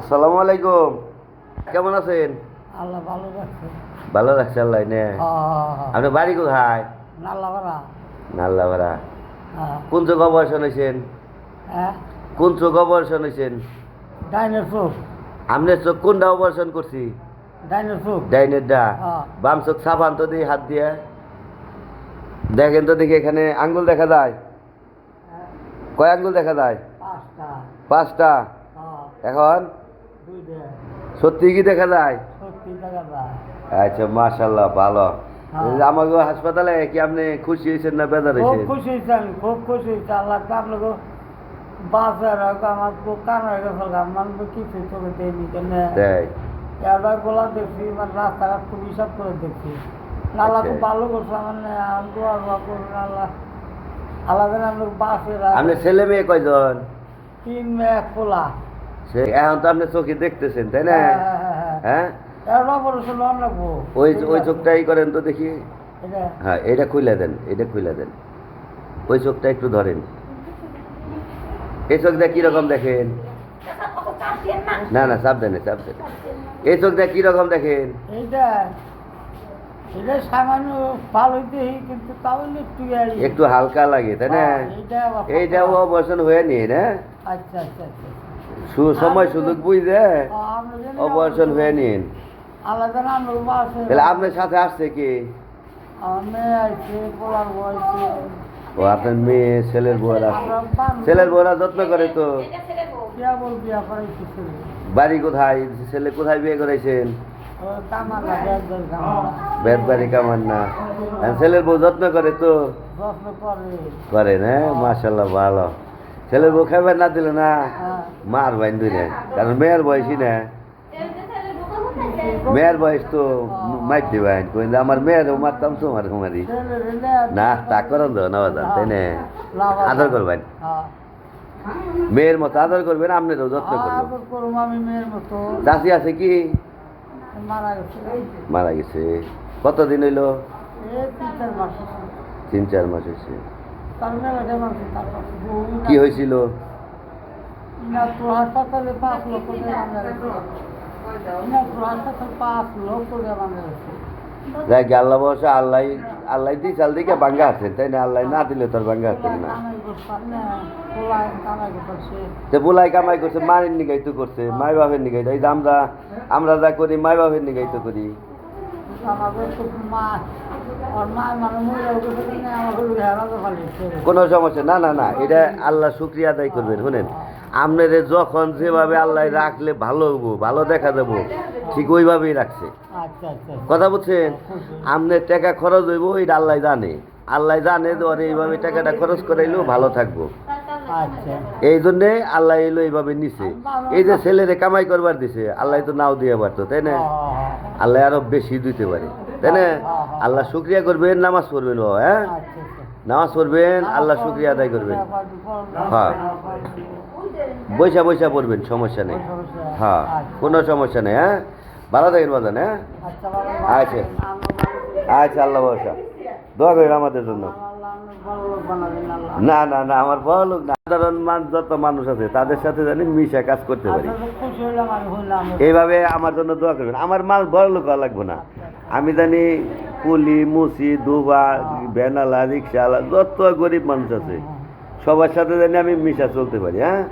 আসসালামু আলাইকুম। কেমন আছেন? আল্লাহ ভালো রাখছে ভালো রাখছে আল্লাহ নে। আপনার বাড়ি কোথায়? নাল্লাপাড়া। নাল্লাভাড়া হ্যাঁ। কোন চোখ অপারেশন হয়েছেন হ্যাঁ। কোন চোখ অপারেশন হয়েছেন ডাইনের চোখ। আপনার চোখ কোনটা অপারেশন করছি? ডাইনের চোখ। ডাইনের ডা হ্যাঁ। বাম চোখ সাবান তো দিই হাত দিয়ে। দেখেন তো দেখি এখানে আঙ্গুল দেখা যায়? কয় আঙ্গুল দেখা যায়? পাঁচটা। পাঁচটা। হ্যাঁ এখন? সত্যি কি দেখা যায়? সত্যি টাকা যায়। আচ্ছা মাশাল্লাহ ভালো। হ্যাঁ। আমাকে হাসপাতালে কি আপনি খুশি হয়েছেন না বেজার খুব হয়েছেন? খুশি হয়েছে আমি খুব খুশি হয়েছে। আল্লাহ আপনাকে বাসের আমার খুব কান হয়ে গেছে আমার কিছু চোখে দেয়নি কেন? এবার গোলা দেখছি মানে রাস্তাঘাট খুব হিসাব করে দেখছি। আল্লাহ খুব আচ্ছা। ভালো করছে আমার আমি দোয়া দোয়া করুন আল্লাহ আল্লাহ আমরা বাসের আপনি ছেলে মেয়ে কয়জন? তিন মেয়ে পোলা। সে এখন তো আপনি চোখে দেখতেছেন তাই না? হ্যাঁ, হ্যাঁ, হ্যাঁ। হ্যাঁ। ওই ওই চোখটাই করেন তো দেখি। হ্যাঁ এটা খুলে দেন এটা খুলে দেন। ওই চোখটা একটু ধরেন। এই চোখটা কীরকম দেখেন? না না সাবধানে সাবধানে। এই চোখটা কীরকম দেখেন? এটা সামান্য হইতে কিন্তু তাহলে একটু একটু হালকা লাগে তাই না? এইটা অপারেশন হয়ে নিয়ে না? আচ্ছা আচ্ছা আচ্ছা। সু- সময় সুযোগ বুঝে অপারেশন হয়ে নিন। তাহলে আপনার সাথে আসছে কি? ও আপনার মেয়ে ছেলের বউরা ছেলের বউরা যত্ন করে তো। বাড়ি কোথায়? ছেলে কোথায় বিয়ে করেছেন? বেদ বাড়ি কামান না আর ছেলের বউ যত্ন করে তো? করে। না? মাশাল্লাহ ভালো। ছেলের বউ খাবার না দিলে না হ্যাঁ। মার বাইন না কারণ মেয়ের বয়সই না। মেয়ের বয়স তো মাইর দিবেন কইলে আমার মেয়ের মারতাম তো আমার কুমারি না তা করেন তো না বাজান তাই না? আদর করবেন। হ্যাঁ মেয়ের মতো আদর করবেন আপনারও যত্ন করবেন। চাষি আছে কি? মারা গেছে কতদিন হইল? তিন চার মাস তিন চার মাস হয়েছে কি হয়েছিল? নাগপুর হাসপাতালে পাঁচ লক্ষ টাকা আমরা রেখে নাগপুর পাঁচ লক্ষ টাকা আমরা রেখে যাই কি আল্লাহ বসে আল্লাহ আল্লাহ দি চাল দিকে বাঙ্গা আছেন তাই না? আল্লাহ না দিলে তোর বাঙ্গা না? তো বুলাই কামাই করছে মায়ের নিগাই তো করছে মাই বাপের নিগাই এই যে আমরা আমরা যা করি মাই বাপের নিগাই তো করি। কোনো সমস্যা না না না এটা আল্লাহ শুক্রিয়া আদায় করবেন শুনেন। আপনারে যখন যেভাবে আল্লাহ রাখলে ভালো হব ভালো দেখা যাব ঠিক ওইভাবেই রাখছে। আচ্ছা আচ্ছা। কথা বুঝছেন? আপনার টাকা খরচ হইব এটা আল্লাহ জানে। আল্লাহ জানে যে ওরে এইভাবে টাকাটা খরচ করাইলেও ভালো থাকব। এই জন্যে আল্লাহ এলো এইভাবে নিছে। এই যে ছেলেরে কামাই করবার দিছে আল্লাহ তো নাও দিয়ে পারতো তাই না? আল্লাহ আরও বেশি দিতে পারে তাই না? আল্লাহ শুক্রিয়া করবেন নামাজ পড়বেন বাবা হ্যাঁ? আচ্ছা নামাজ পড়বেন আল্লাহ শুক্রিয়া আদায় করবেন। হ্যাঁ। বৈশা বৈশা পড়বেন সমস্যা নেই। হ্যাঁ কোনো সমস্যা নেই হ্যাঁ? ভালো থাকেন বাজান হ্যাঁ? আচ্ছা। আচ্ছা আল্লাহ বসা দোয়া করেন আমাদের জন্য। না না না আমার বড় লোক না। সাধারণ মান- যত মানুষ আছে তাদের সাথে জানি মিশে কাজ করতে পারি। এইভাবে আমার জন্য দোয়া করবেন। আমার মাল বড় লোক লাগবে না। আমি জানি কুলি মুসি দুবা বেনালা রিক্সাওয়ালা যত গরিব মানুষ আছে সবার সাথে জানি আমি মিশা চলতে পারি হ্যাঁ